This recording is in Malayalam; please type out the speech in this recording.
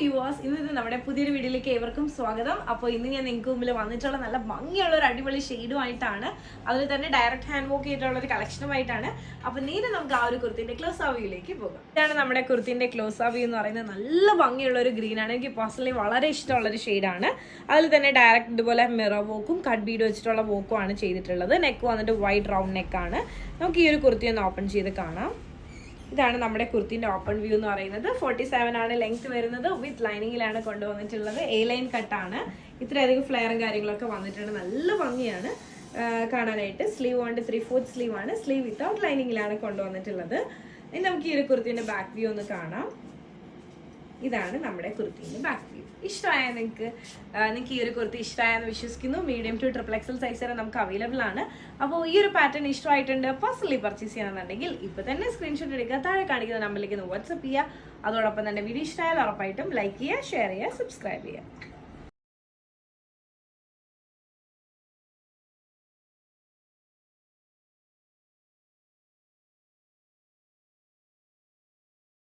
വ്യൂവേഴ്സ് ഇന്ന് നമ്മുടെ പുതിയൊരു വീഡിയോയിലേക്ക് ഏവർക്കും സ്വാഗതം. അപ്പോൾ ഇന്ന് ഞാൻ നിങ്ങൾക്ക് മുമ്പിൽ വന്നിട്ടുള്ള നല്ല ഭംഗിയുള്ള ഒരു അടിപൊളി ഷെയ്ഡുമായിട്ടാണ് അതിൽ തന്നെ ഡയറക്റ്റ് ഹാൻഡ് വർക്ക് ചെയ്തിട്ടുള്ള ഒരു കളക്ഷനുമായിട്ടാണ് അപ്പോൾ നേരെ നമുക്ക് ആ ഒരു കുർത്തിന്റെ ക്ലോസ് ആവിയിലേക്ക് പോകാം. ഇതാണ് നമ്മുടെ കുർത്തിന്റെ ക്ലോസ് ആവി എന്ന് പറയുന്നത്. നല്ല ഭംഗിയുള്ള ഒരു ഗ്രീനാണ് എനിക്ക് പേഴ്സണലി വളരെ ഇഷ്ടമുള്ള ഒരു ഷെയ്ഡാണ് അതിൽ തന്നെ ഡയറക്റ്റ് ഇതുപോലെ മിറർ വോക്കും കട്ട് ബീഡ് വെച്ചിട്ടുള്ള വോക്കും ആണ് ചെയ്തിട്ടുള്ളത്. നെക്ക് വന്നിട്ട് വൈറ്റ് റൗണ്ട് നെക്കാണ് നമുക്ക് ഈ ഒരു കുർത്തി ഒന്ന് ഓപ്പൺ ചെയ്ത് കാണാം. ഇതാണ് നമ്മുടെ കുർത്തിന്റെ ഓപ്പൺ വ്യൂ എന്ന് പറയുന്നത്. ഫോർട്ടി സെവൻ ആണ് ലെങ്ത് വരുന്നത്. വിത്ത് ലൈനിങ്ങിലാണ് കൊണ്ടുവന്നിട്ടുള്ളത്. എ ലൈൻ കട്ടാണ് ഇത്രയധികം ഫ്ലെയറും കാര്യങ്ങളൊക്കെ വന്നിട്ടുണ്ട്. നല്ല ഭംഗിയാണ് കാണാനായിട്ട്. സ്ലീവ് കൊണ്ട് ത്രീ ഫോർത്ത് സ്ലീവ് ആണ്. സ്ലീവ് വിത്തൗട്ട് ലൈനിങ്ങിലാണ് കൊണ്ടുവന്നിട്ടുള്ളത്. ഇനി നമുക്ക് ഈ ഒരു കുർത്തിന്റെ ബാക്ക് വ്യൂ ഒന്ന് കാണാം. ഇതാണ് നമ്മുടെ കുർത്തിന്റെ ബാക്ക് വ്യൂ ഇഷ്ടമായ നിങ്ങൾക്ക് നിങ്ങൾക്ക് ഈ ഒരു കുർത്തി ഇഷ്ടമായെന്ന് വിശ്വസിക്കുന്നു. Medium to triple XL size വരെ നമുക്ക് അവൈലബിൾ ആണ്. അപ്പോൾ ഈ ഒരു പാറ്റേൺ ഇഷ്ടമായിട്ടുണ്ട് പേഴ്സണലി പർച്ചേസ് ചെയ്യണമെന്നുണ്ടെങ്കിൽ ഇപ്പോൾ തന്നെ സ്ക്രീൻഷോട്ട് എടുക്കുക താഴെ കാണിക്കുന്ന നമ്പറിലേക്ക് ഒന്ന് വാട്സപ്പ് ചെയ്യുക. അതോടൊപ്പം തന്നെ വീഡിയോ ഇഷ്ടമായാലും ഉറപ്പായിട്ടും ലൈക്ക് ചെയ്യുക ഷെയർ ചെയ്യുക സബ്സ്ക്രൈബ് ചെയ്യുക.